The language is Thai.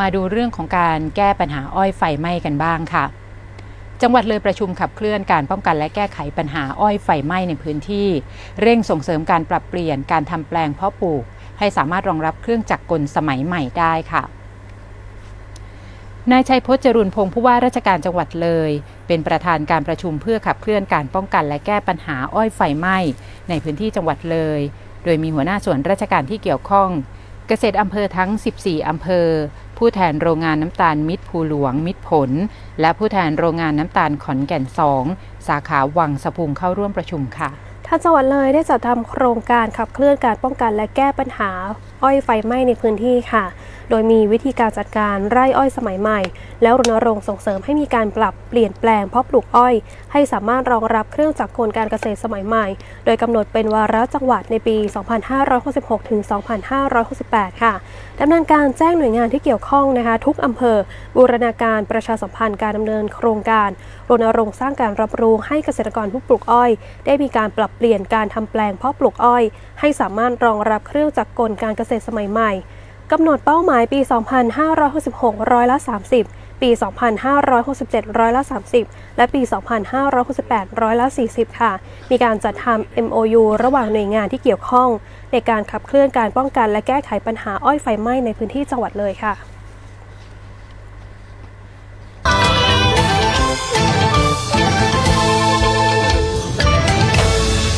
มาดูเรื่องของการแก้ปัญหาอ้อยไฟไหม้กันบ้างค่ะ จังหวัดเลยประชุมขับเคลื่อนการป้องกันและแก้ไขปัญหาอ้อยไฟไหม้ในพื้นที่ เร่งส่งเสริมการปรับเปลี่ยนการทำแปลงเพาะปลูก ให้สามารถรองรับเครื่องจักรกลสมัยใหม่ได้ค่ะนายชัยพจน์จรุนพงศ์ผู้ว่าราชการจังหวัดเลย เป็นประธานการประชุมเพื่อขับเคลื่อนการป้องกันและแก้ปัญหาอ้อยไฟไหม้ในพื้นที่จังหวัดเลย โดยมีหัวหน้าส่วนราชการที่เกี่ยวข้อง เกษตรอำเภอทั้ง 14 อำเภอ ผู้แทนโรงงานน้ำตาลมิตรภูหลวงมิตรผล และผู้แทนโรงงานน้ำตาลขอนแก่น 2 สาขาวังสะพุงเข้าร่วมประชุมค่ะทางจังหวัดเลยได้จัดทำโครงการขับเคลื่อนการป้องกันและแก้ปัญหา อ้อยไฟไหม้ในพื้นที่ค่ะ โดยมีวิธีการจัดการไร่อ้อยสมัยใหม่ แล้วรณรงค์ส่งเสริมให้มีการปรับเปลี่ยนแปลงเพาะปลูกอ้อย ให้สามารถรองรับเครื่องจักรกลการเกษตรสมัยใหม่ โดยกำหนดเป็นวาระจังหวัดในปี 2566 ถึง 2568 ค่ะดำเนินการแจ้งหน่วยงานที่เกี่ยวข้องนะคะทุกอำเภอ บูรณาการประชาสัมพันธ์การดำเนินโครงการรณรงค์สร้างการรับรู้ให้เกษตรกรผู้ปลูกอ้อย ได้มีการปรับเปลี่ยนการทำแปลงเพาะปลูกอ้อย ให้สามารถรองรับเครื่องจักรกลการเกษตรสมัยใหม่ กำหนดเป้าหมายปี 2566 ร้อยละ 30 ปี 2567 ร้อยละ 30 และปี 2568 ร้อยละ 40 ค่ะ มีการจัดทำ MOU ระหว่างหน่วยงานที่เกี่ยวข้อง ในการขับเคลื่อนการป้องกันและแก้ไขปัญหาอ้อยไฟไหม้ในพื้นที่จังหวัดเลยค่ะ